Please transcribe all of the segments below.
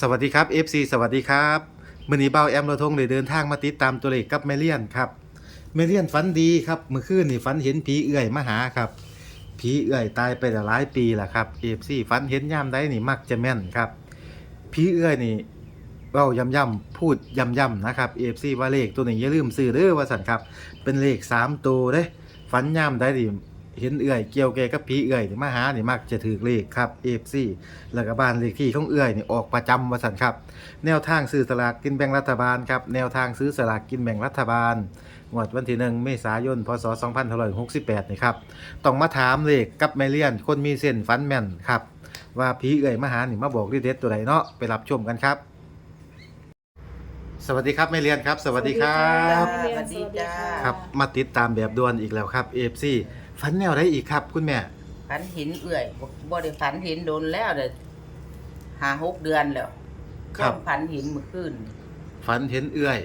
สวัสดีครับ FC สวัสดีครับมือนี้เบาแอมเราทงเลยเดินทางมาติดตามตัวเลขกับแมเลียนครับแมเลียนฝันดีครับเมื่อคืนนี่ฝันเห็นผีเอื่อยมาหาครับผีเอื่อยตายไปหลายปีแล้วครับ FC ฝันเห็นยามใดนี่มักจะแม่นครับผีเอื่อยนี่เว้าย่ำๆพูดย่ำๆนะครับ FC ว่าเลขตัวนี้อย่าลืมซื้อเด้อว่าสันครับเป็นเลขสามตัวเด้ฝันยามใดนี่ เห็นเอื่อยเกี่ยวแกกับผีเอื่อยนี่มาหานี่มักจะถือเลขครับ FC แล้วก็บ้านเลขที่ของเอื่อยนี่ออกประจำว่าสันครับ แนวทางซื้อสลากกินแบ่งรัฐบาลครับแนวทางซื้อสลากกินแบ่งรัฐบาลงวดวันที่หนึ่งเมษายนพศ2568นี่ครับต้องมาถามเลขกับแมเลียน คนมีเส้นฟันแม่นครับว่าผีเอื่อยมาหานี่มาบอกดีเด็ดตัวใดเนาะไปรับชมกันครับ สวัสดีครับแมเลียนครับ สวัสดีครับ สวัสดีจ้า ครับมาติดตามแบบด่วนอีกแล้วครับ AFC ฟั นแนวได้อีกครับ คุณแม่ ฝันเห็นเอื่อยบ่บ่ได้ฝันเห็นโดนแล้วเด้อห้าหกเดือนแล้วครับ เพิ่งฝันเห็นเมื่อคืนฝันเห็นเอื่อย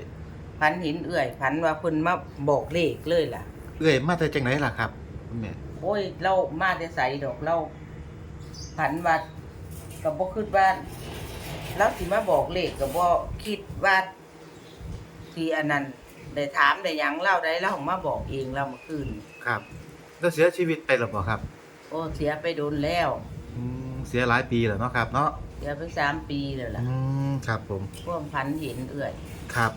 ฝันเห็นเอื่อยฝันว่าเพิ่นมาบอกเลขเลยล่ะ เอื่อยมาแต่จังไหนล่ะครับ คุณแม่ โอ้ยเรามาแต่ใสดอกเราฝันว่าก็บ่คิดว่าเราสิมาบอกเลขก็บ่คิดว่าสิอันนั้นได้ถามได้หยังเล่าได้เรามาบอกเองเราเมื่อคืน ครับ แล้วเสียชีวิตไปหรือเปล่าครับโอ้เสียไปโดนแล้ว อืมเสียหลายปีแล้วเนาะครับ เนาะเสียไปสามปีแล้วล่ะอืมครับผมพวกฝันเห็นเอื่อยครับ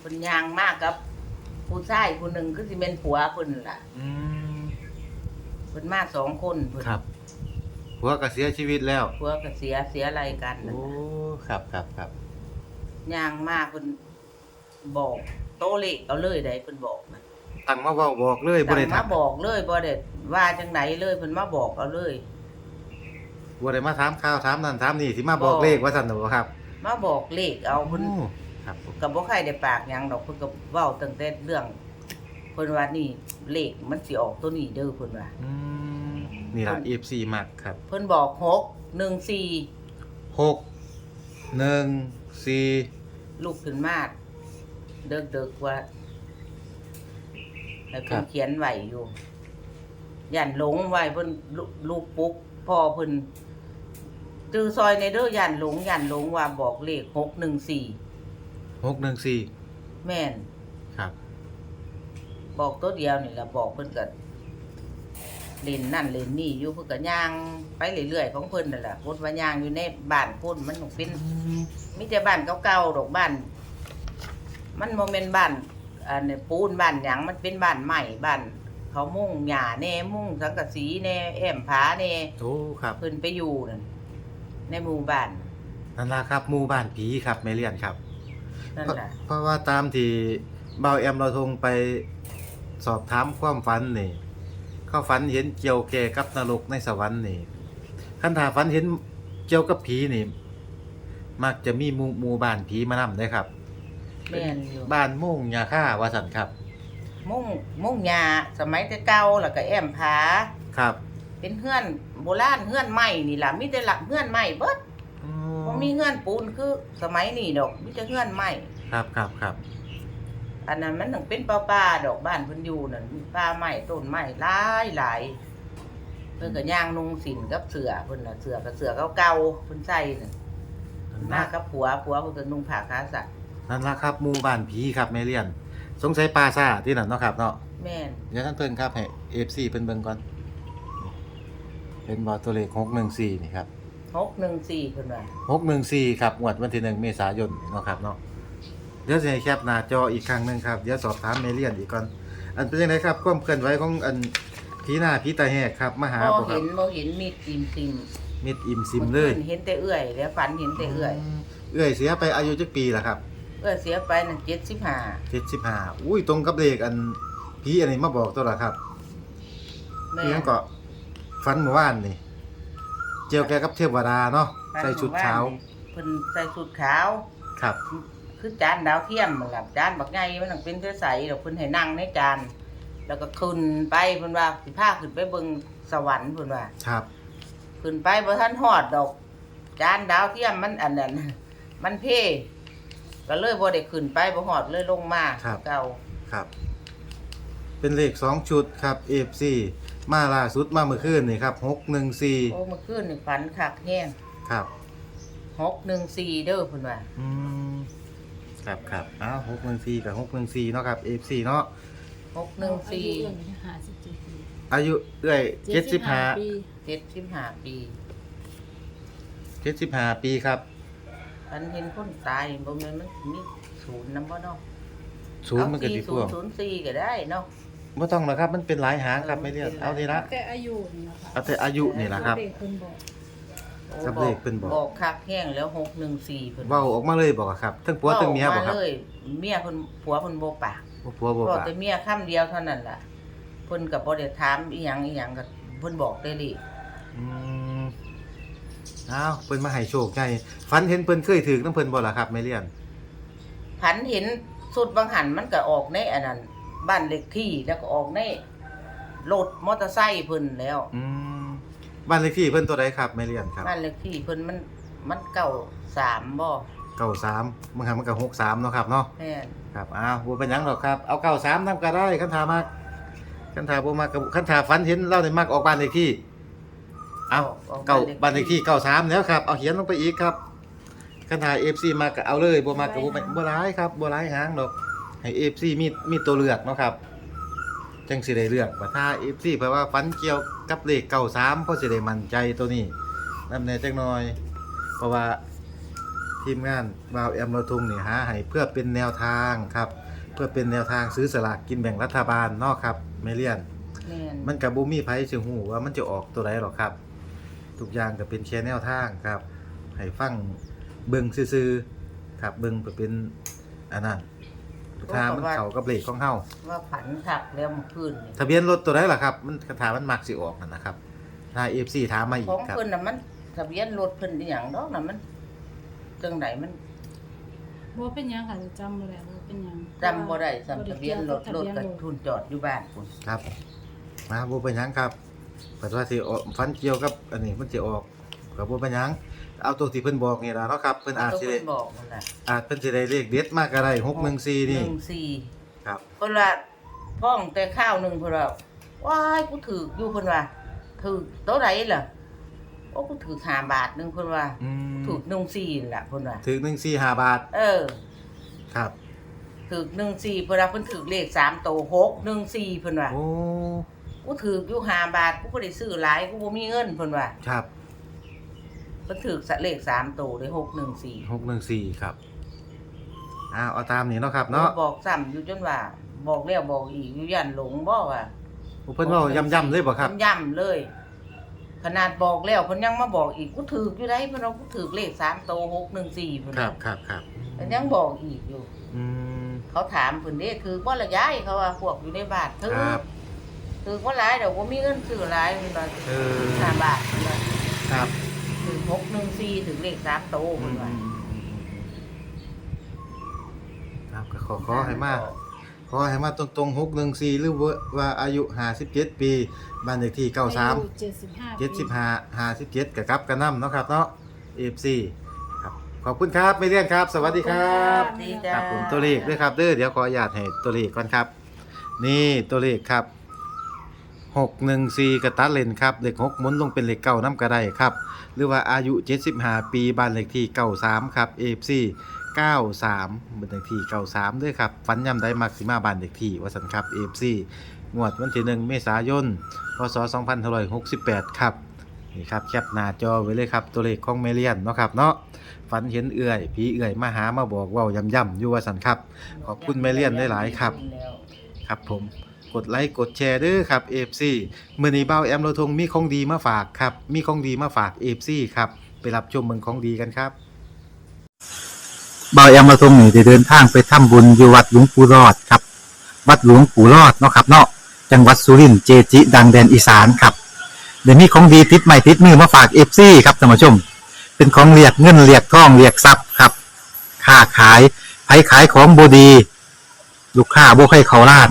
คนยางมากกับผู้ชายคนหนึ่งก็สิเป็นผัวคนนั่นล่ะอืมคนมาสองคนเพิ่นครับผัวก็เสียชีวิตแล้วผัวก็เสียเสียอะไรกันนั่นโอ้น่ะครับครับครับยางมากคนบอกโตเลขเอาเลยได้เพิ่นบอกนะ ตั้งมาเว้าบอกเลยบ่สั่งได้มาถามบอกเลยบ่ได้ว่าจังไหนเลยเพิ่นมาบอกเอาเลย บ่ได้มาถามข่าวถามนั่นถามนี่สิมาบอกบ่เลขว่าซั่นน่ะบ่ครับมาบอกเลขเอาเพิ่น โอ้ครับผมก็บ่ใครได้ปากหยังดอกเพิ่นก็เว้าตั้งแต่เรื่องเพิ่นว่านี่เลขมันสิออกตัวนี้เด้อเพิ่นว่า อืมนี่ล่ะ FC มักครับ เพิ่นบอกหกหนึ่งสี่6 1 4ลูกขึ้นมาเดิกเดิกๆว่า ให้ครัเพิ่นบเขียนไหวอยู่ยันหลงไว้เพิ่นลูลูกปุ๊กพ่อเพิ่นจือซอยในเด้อยันหลงยันหลงว่าบอกเลขหกหนึ่งสี่6 1 4แม่นครับ บอกตัวเดียวนี่แหละบอกเพิ่นก็เล่นนั่นเล่นนี่อยู่เพิ่นก็ย่างไปเรื่อยๆของเพิ่นนั่นแหละพดว่าย่างอยู่ในบ้านพุ่นมันต้องเป็นมีแต่บ้านเก่าๆดอกบ้าน มันโมเมนบ้าน อันนี้ปูนบ้านหยังมันเป็นบ้านใหม่บ้านเขามุ่งหญ้าแน่มุ่งสังกะสีแน่แอมผาแน่โอ้ครับเพิ่นไปอยู่นั่นในหมู่บ้านนั่นล่ะครับหมู่บ้านผีครับแม่เลียนครับ นั่นเพราะล่ะเพราะว่าตามที่เบาแอมเราทงไปสอบถามความฝันนี่เขาฝันเห็นเกี่ยวแก่กับนรกในสวรรค์นี่คันถ้าฝันเห็นเกี่ยวกับผีนี่ มักจะมีหมู่หมู่บ้านผีมานำได้ครับ แม่นอยู่บ้านมุ่งยาค่าว่าสันครับ มุ่งมุ่งหญ้าสมัยแต่เก่าแล้วก็แอมผาครับ เป็นเฮือนโบราณเฮือนใหม่นี่ล่ะมีแต่หลักเฮือนใหม่เบิดอืบ่มีเฮือนปูนคือสมัยนี้ดอกมีแต่เฮือนใหม่ครับครับครับอันนั้นมันถึงเป็นป่าป่าๆดอกบ้านเพิ่นอยู่นั่นมีป่าไม้ต้นไม้หลายหลายเพิ่นก็ย่างนุงสินกับเสือเพิ่นน่ะเสือกับเสือเก่าๆเพิ่นใส่น่ะมากับผัวผัวเพิ่นก็นุ่งผ้าขาสัตว์ นั่นละครับหมู่บ้านผีครับแม่เลียน สงสัยปลาซ่าที่นั่นเนาะครับเนาะแม่นเดี๋ยวท่านเพิ่นครับให้ FC เพิ่นเบิ่งก่อนเป็นบอตัวเลข614นี่ครับ614เพิ่นว่า614ครับงวดวันที่1เมษายนเนาะครับเนาะเดี๋ยวสิให้แคปหน้าจออีกครั้งหนึงครับเดี๋ยวสอบถามเมเลียนอีกก่อน อันเป็นยังไงครับความเคลื่อนไหวของอันผีหน้าผีตาแหกครับมาหาบ่บ่ครัเห็บนบ่เห็นมีติมติมมิดอิ่มซิมเลยเห็นแต่เอื้อย แล้วฝันเห็นแต่เอื้อย เอื้อยเสียไปอายุจักปีล่ะครับ เอื้อยเสียไปนั่น75 75อุ้ยตรงกับเลขอันผีอันนี้มาบอกตัวละครับแม่เพียงก็ฝันเมื่อวานนี่ เจียวแกกับเทวดาเนาะใส่ชุดขาวเพิ่นใส่ชุดขาว ครับ คือจานดาวเทียมนั่นล่ะจานบักใหญ่มันต้องเป็นใสๆดอกเพิ่นให้นั่งในจาน แล้วก็ขึ้นไปเพิ่นว่าสิพาขึ้นไปเบิ่งสวรรค์เพิ่นว่า ครับ ขึ้นไปบ่ทันฮอดดอก จานดาวเทียมมันอันนั้น มันเพ่ ก็เลยบ่ได้ขึ้นไปบ่ฮอดเลยลงมาเก่าครับ เป็นเลขสองชุดครับ FC มาล่าสุดมาเมื่อคืนนี่ครับ614โอ้เมื่อคืนนี่ฝันคักแฮงครับหกหนึ่งสี่เด้อเพิ่นว่าอืมครับครับอ้าวหกหนึ่งสี่กับหกหนึ่งสี่เนาะครับเอฟซีเนาะหกหนึ่งสี่อายุเอื้อยห้าสิบเจ็ดปีอายุเอ้ยเจ็ดสิบห้าปีเจ็ดสิบห้าปี เจ็ดสิบห้าปีครับ ฉันเห็นคนตายบ่แม่นมันมีศูนย์นำบ่เนาะศูนย์มันก็เอาดีสี่พศูวนกย์ศูนย์สี่ก็ได้เนาะไม่ต้องหรอกครับ มันเป็นหลายหางครับไม่เรียกเอาทีละแต่อายุนี่นะคะเอาแต่อายุนี่แหละครับ เด็กคนบอกโอ้ครับเลขเพิ่นบอก บอกคักแห้งแล้วหกหนึ่งสี่เพิ่นเว้าออกมาเลยบอกอะครับทั้งผัวทั้งเมียบอกครับว้าเลยเมียเพิ่นผัวเพิ่นบ่ปากว่าผัวบ่บอกปากแต่เมียคำเดียวเท่านั้นล่ะเพิ่นก็บ่ได้ถามอีหยังอีหยังก็เพิ่นบอกได้ดิอืม อ้าวเพิ่นมาให้โชคไงฝันเห็นเพิ่นเคยถือน้ำเพิ่นบ่ล่ะครับไม่เรียนผันเห็นสุดบางหันมันก็ออกในอันนั้นบ้านเลขที่แล้วก็ออกในรถมอเตอร์ไซค์เพิ่นแล้วอืมบ้านเลขที่เพิ่นตัวใดครับไม่เรียนครับบ้านเลขที่เพิ่นมันมันเก่าสามบ่เก้าสามบางครั้งมันก็หกสามเนาะครับเนาะแม่นครับอ้าวบ่เป็นหยังหรอกครับเอาเก้าสามนำก็ได้คันถามากคันถาบ่มากกับคันถาฝันเห็นเราได้มักออกบ้านเลขที่ เอาเก้าบ้านเลขที่เก้าสามแล้วครับ เอาเขียนลงไปอีกครับคันถา FC มาก็เอาเลยบ่มาก็บ่เป็นบ่ร้ายครับบ่ร้ายหางดอกให้ FC มีมีตัวเลือกเนาะครับจังสิได้เลือกว่าถ้า FC แปลว่าฝันเกี่ยวกับเลขเก้าสามเพราะสิได้มั่นใจตัวนี้นำแน่จักหน่อย เพราะว่าทีมงานวาวแอมเราทุงนี่หาให้เพื่อเป็นแนวทางครับ เพื่อเป็นแนวทางซื้อสลากกินแบ่งรัฐบาลเนาะครับไม่เลี่ยนแม่นมันกับบูมีไผสิฮู้ว่ามันจะออกตัวใดหรอกครับ ทุกอย่างก็เป็นแค่แนวทางครับให้ฟังเบิ่งซื่อๆครับเบิ่งเพื่อเป็นอันนั้นถ้ามันเข้ากับเลขของเฮาว่าผันคักแล้วเมื่อคืนนี่ทะเบียนรถตัวใดล่ะครับ มันคาถามันมักสิออกนั่นนะครับถ้า FC ถามมาอีขกองครับ เพิ่นน่ะมันทะเบียนรถเพิ่นอีหยังดอกน่ะมันจังไดมัน บ่เป็นหยังค่ะจำบ่ได้ว่าเป็นหยังจำบ่ได้สำทะเบียนรถรถก็ทุนจอดอยู่บ้านพุ่นครับมาบ่เป็นหยังครับ ปัจจุบันสิออกฟันเกี่ยวกับอันนี้มันสิออกก็บ่เป็นหยังเอาตัวที่เพิ่นบอกนี่ล่ะเนาะครับเพิ่นอาจสิเพิ่ได้นบอกนั่นน่ะอาจเพิ่นสิได้เลขเด็ดมากก็ได้614นี่14ครับ เพิ่นว่าพ้องแต่ข้าวหนึงเพิ่นว่าว้ายกูถืออยู่เพิ่นว่าถือเท่าไหร่ล่ะโอ้กูถือ5บาทหนึงเพิ่นว่าอืมถูก14นั่นล่ะเพิ่นว่าถึง145บาทเออ ครับ ถือ14เพิ่นว่าเพิ่นถือเลข3โตว614เพิ่นว่าโอ้ กูถืออยู่5บาทกูบ่ได้ซื้อหลายกูบ่มีเงินเพิ่นว่าครับเพิ่นถือเลข3โตวเลย614 614ครับอ้าวเอาตามนี้เนาะครับเนาะบอกซ้ำอยู่จนว่า บอกแล้วบอกอีกอยู่ยันหลงบ่ว่าเพิ่นเว้าย่ำๆเลยบ่ครับย่ำๆเลย ขนาดบอกแล้วเพิ่นยังมาบอกอีกกูถืออยู่ได้เพิ่นเอากูถือเลข3โตว614เพิ่นครับครับครับเพิ่นยังบอกอีกอยู่อืมเขาถามเพิ่นเด้ถือบ่ละยายเขาว่าพวกอยู่ในบ้านถือครับ ถือบ่หลายดอกบ่มีเงินซื้อหลายเพิ่นว่าเออ ห้าบาทเพิ่นว่าครับถือ614ถือเลข3โตวอืเพิ่นมว่าครับก็ขอขอให้มาขอให้มาตรงๆหกหนึ่งสี่หรือว่าว่าอายุห้าสิบเจ็ดปีบ้านเลขที่เก้าสามอายุ75เจ็ดสิบห้าห้าสิบเจ็ดกับกับกระนำเนาะครับเนาะเอฟซีครับขอบคุณครับไม่เลี่ยนครับ สวัสดีครับสวัสดีจ้า ครับผมตัวเลขด้วยครับเด้อเดี๋ยวขออนุญาตให้ตัวเลขก่อนครับ นี่ตัวเลขครับ หกหนึ่งสี่กระตัดเลนครับเลขหกมุนลงเป็นเลขเก้าน้ำกระไดครับ หรือว่าอายุเจ็ดสิบห้าปีบ้านเลขที่เก้าสามครับเอฟซีเก้าสามบ้านเลขที่เก้าสามด้วยครับฟันยำได้มักสิมาบ้านเลขที่วสันครับเอฟซีงวดวันที่หนึ่งเมษายน พศสองพันหกสิบแปดครับนี่ครับแคปหน้าจอไว้เลยครับตัวเลขของเมเลียนเนาะครับเนาะฝันเห็นเอื่อยผีเอื่อยมาหามาบอกว้าย่ำๆอยู่ว่าสันครับ ขอบคุณแม่เลียนได้หลายครับ ครับผม กดไลค์กดแชร์เด้อครับ FC มื้อนี้เบ้าแอมโลทงมีของดีมาฝากครับมีของดีมาฝาก FC ครับไปรับชมเมืองของดีกันครับเบ้าแอมโลทงนี่ได้เดินทางไปทำบุญอยู่วัดหลวงปู่รอดครับ วัดหลวงปู่รอดเนาะครับเนาะจังหวัดสุรินทร์เจจิ ดังแดนอีสานครับเดี๋ยวนี้ของดีติดใหม่ติดมือมาฝากเอฟซีครับท่านผู้ชม เป็นของเรียกเงินเรียกทองเรียกทรัพย์ครับค้าขายไผขายของบดี ลูกค้าบ่ให้เขาล้าน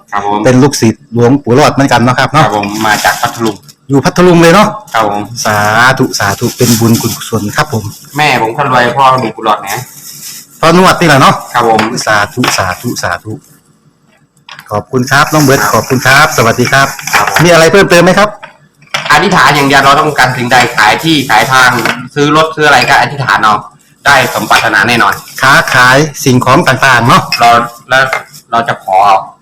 ครับผมเป็นลูกศิษย์หลวงปู่รอดเหมือนกันเนาะครับครับเนาะผมมาจากพัทลุงอยู่พัทลุงเลยเนาะครับผมสาธุสาธุเป็นบุญคุณกุศลครับผมแม่ผมคนรวยพ่อมีกุหลาบนะพอนวดนี่แหละเนาะครับผม สาธุสาธุสาธุขอบคุณครับน้องเบิร์ดขอบคุณครับ สวัสดีครับ ครับผม มีอะไรเพิ่มเติมไหมครับ อธิษฐานอย่างเดียวเราต้องการสิ่งใดขายที่ขายทางซื้อรถซื้ออะไรก็อธิษฐานเอาได้สมปรารถนาแน่นอน ค้าขายสิ่งของต่างๆเนาะเราแล้วเราจะขอ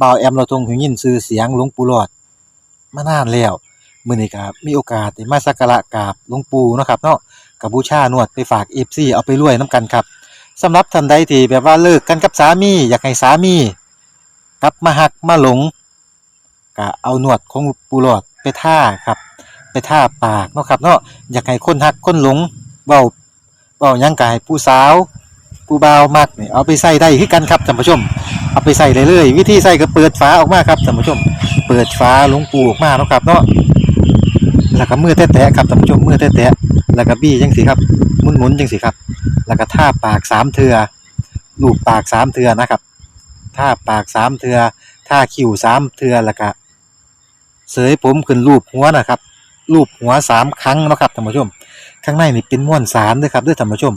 บ่าวแอมเราทรงหูยินชื่อเสียงหลวงปู่หลอดมานานแล้วมื้อนี้ก็มีโอกาสได้มาสักการะกราบหลวงปู่เนาะครับเนาะกับบูชานวดไปฝาก FC เอาไปรวยนํกันครับสำหรับท่านใดที่แบบว่าเลิกกันกับสามี อยากให้สามีกลับมาหักมาหลงก็เอาหนวดของปูหลอดไปท่าครับ ไปท่าปากเนาะครับเนาะอยากให้คนหักคนหลงเว้าเว้ายังกายผู้สาว ผู้บ่าวมักนี่เอาไปใส่ได้คือกันครับท่านผู้ชม เอาไปใส่เลยเลยวิธีใส่ก็เปิดฝาออกมาครับท่านผู้ชม เปิดฝาหลวงปูออกมาเนาะครับเนาะแล้วก็มือแตะๆครับท่านผู้ชมมือแตะๆแล้วก็บี้จังสิครับหมุนๆจังสิครับ แล้วก็ท่าปากสามเทือลูบปากสามเทือนะครับท่าปากสามเทือท่าคิ้วสามเทือแล้วก็เสยผมขึ้นรูปหัวนะครับรูปหัวสามครั้งนะครับท่านผู้ชม ข้างในนี่เป็นม้วนสารด้วยครับด้วยท่านผู้ชม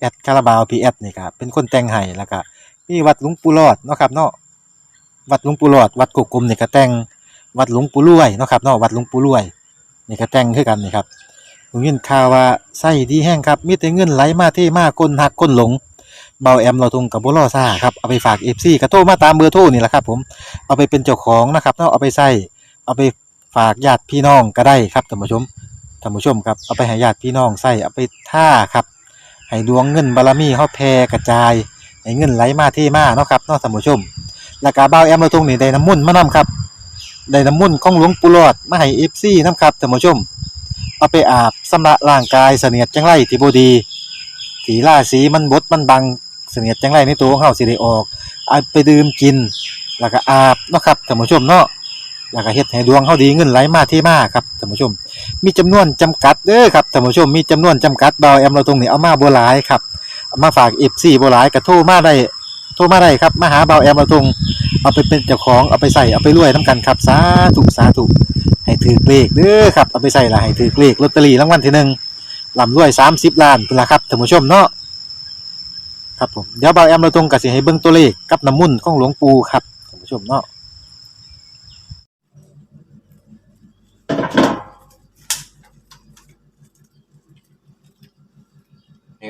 แอดคาราบาวพีแอดนี่ครับเป็นคนแต่งให้แล้วก็มีวัดหลวงปู่รอดเนาะครับเนาะวัดหลวงปู่รอด วัดกกกลมนี่ก็แต่งวัดหลวงปู่รวยเนาะครับเนาะวัดหลวงปู่รวยนี่ก็แต่งคือกันนี่ครับผมยินข่าวว่าไส้ดีแห้งครับมีแต่เงินไหลมาเทมาคนหักคนหลงเบาแอมเราทงกับบุรอซ่าครับเอาไปฝากเอฟซีกระโทรมาตามเบอร์โทรนี่แหละครับ ผมเอาไปเป็นเจ้าของนะครับเนาะเอาไปใส่เอาไปฝากญาติพี่น้องก็ได้ครับท่านผู้ชมท่านผู้ชมครับเอาไปให้ญาติพี่น้องใส่เอาไปท่าครับ ให้ดวงเงินบารมีเฮาแผ่กระจาย ให้เงินไหลมาเทมาเนาะครับเนาะท่านผู้ชม แล้วก็เบาแอมเราทงนี่ได้น้ำมุ่นมานํครับ ได้น้ำมุ่นของหลวงปู่หลอดมาให้เอฟซีนํครับท่านผู้ชม เอาไปอาบสำระร่างกายเสนียดจังไรที่บ่ดีสีล่าสีมันบดมันบังเสนียดจังไรในตัวของเฮาสิได้ออกเอาไปดื่มกิน แล้วก็อาบเนาะครับท่านผู้ชมเนาะ แล้วก็เฮ็ดให้ดวงเฮาดีเงินไหลมาเทมาครับท่านผู้ชม มีจำนวนจำกัดเด้อครับท่านผู้ชมมีจำนวนจำกัดดาวแอมเราตรงนี้เอามาบ่หลายครับเอามาฝาก FC บ่หลายก็โทรมาได้โทรมาได้ครับมาหาเบาแอมเราตรงเอาไปเป็นเจ้าของเอาไปใส่เอาไปรวยน้ำกันครับสาธุสาธุให้ถือเลขเด้อครับเอาไปใส่ละให้ถือเลขลอตเตอรี่รางวัลที่หนึ่งลำรวย30ล้านเป็นละครับท่านผู้ชมเนาะครับผมเดี๋ยวเบาแอมเราตรงกับสิให้เบิ่งตัวเลขกับน้ำมุ่นของหลวงปู่ครับท่านผู้ชมเนาะ นี่คุณ